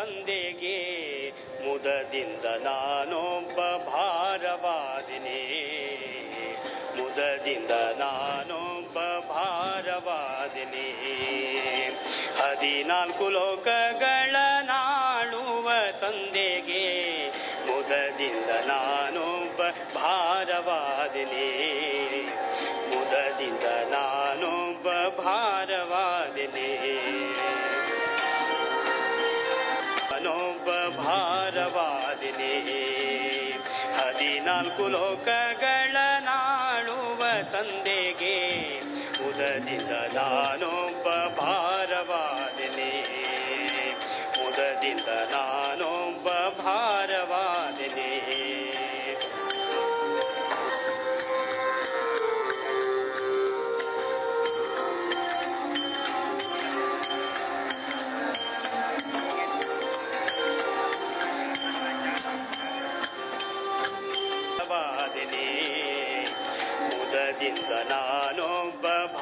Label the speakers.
Speaker 1: ತಂದೆಗೆ ಮುದದಿಂದ ನಾನೊಬ್ಬ ಭಾರವಾದಿನಿ. ಮುದದಿಂದ ನಾನೊಬ್ಬ ಭಾರವಾದಿನಿ. ಹದಿನಾಲ್ಕು ಲೋಕಗಳ ನಾಳುವ ತಂದೆಗೆ ಮುದದಿಂದ ನಾನೊಬ್ಬ ಭಾರವಾದಿನಿ. ಮುದದಿಂದ ನಾನೊಬ್ಬ ಭಾರವಾದಿನಿ ಭಾರವಾದಿನಿ. ಹದಿನಾಲ್ಕು ಲೋಕಗಳ ನಾಳುವ ತಂದೆಗೆ ಉದದಿಂದ ನಾನೊಬ್ಬ ಭಾರವಾದಿನಿ. ಉದದಿಂದ ನಾನೊಬ್ಬ ಭಾರವಾದಿನಿ ಮುದದಿಂದ ನಾನೊಬ್ಬ ಭಾರವಾದಿನಿ